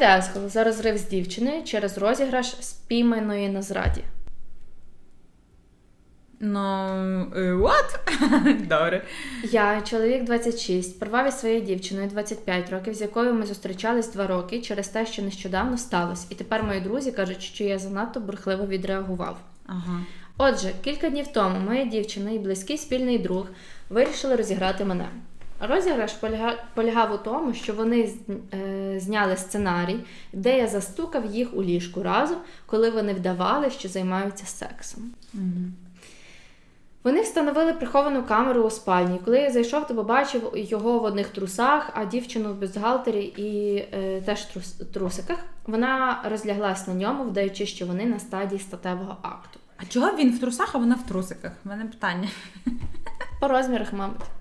Дескал за розрив з дівчиною через розіграш спійманої на зраді. Ну, е, what? Добре. Я, чоловік 26, порвав із своєю дівчиною 25 років, з якою ми зустрічались 2 роки через те, що нещодавно сталося. І тепер мої друзі кажуть, що я занадто бурхливо відреагував. Ага. Отже, кілька днів тому моя дівчина і близький спільний друг вирішили розіграти мене. Розіграш полягав у тому, що вони е, зняли сценарій, де я застукав їх у ліжку разом, коли вони вдавали, що займаються сексом. Угу. Вони встановили приховану камеру у спальні. Коли я зайшов, то побачив його в одних трусах, а дівчину в бюстгальтері і е, теж трус, трусиках. Вона розляглась на ньому, вдаючи, що вони на стадії статевого акту. А чого він в трусах, а вона в трусиках? У мене питання. По розмірах, мабуть.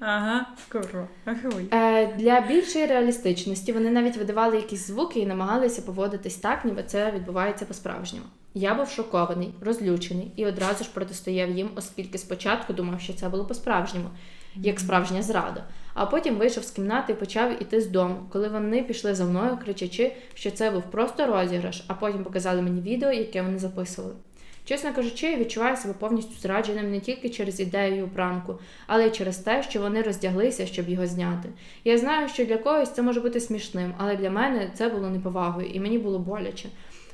Ага, курва. Е, для більшої реалістичності вони навіть видавали якісь звуки і намагалися поводитись так, ніби це відбувається по-справжньому. Я був шокований, розлючений і одразу ж протистояв їм, оскільки спочатку думав, що це було по-справжньому, як справжня зрада. А потім вийшов з кімнати і почав іти з дому, коли вони пішли за мною, кричачи, що це був просто розіграш, а потім показали мені відео, яке вони записували. Чесно кажучи, я відчуваю себе повністю зрадженим не тільки через ідею пранку, але й через те, що вони роздяглися, щоб його зняти. Я знаю, що для когось це може бути смішним, але для мене це було неповагою, і мені було боляче.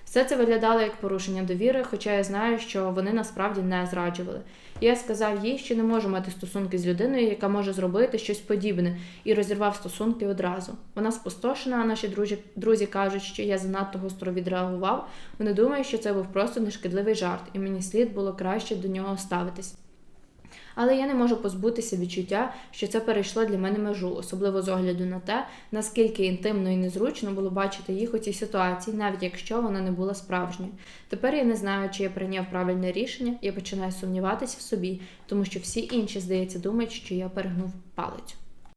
Все це виглядало як порушення довіри, хоча я знаю, що вони насправді не зраджували. Я сказав їй, що не можу мати стосунки з людиною, яка може зробити щось подібне, і розірвав стосунки одразу. Вона спустошена, а наші друзі, друзі кажуть, що я занадто гостро відреагував. Вони думають, що це був просто нешкідливий жарт, і мені слід було краще до нього ставитись. Але я не можу позбутися відчуття, що це перейшло для мене межу, особливо з огляду на те, наскільки інтимно і незручно було бачити їх у цій ситуації, навіть якщо вона не була справжньою. Тепер я не знаю, чи я прийняв правильне рішення, я починаю сумніватися в собі, тому що всі інші, здається, думають, що я перегнув палицю.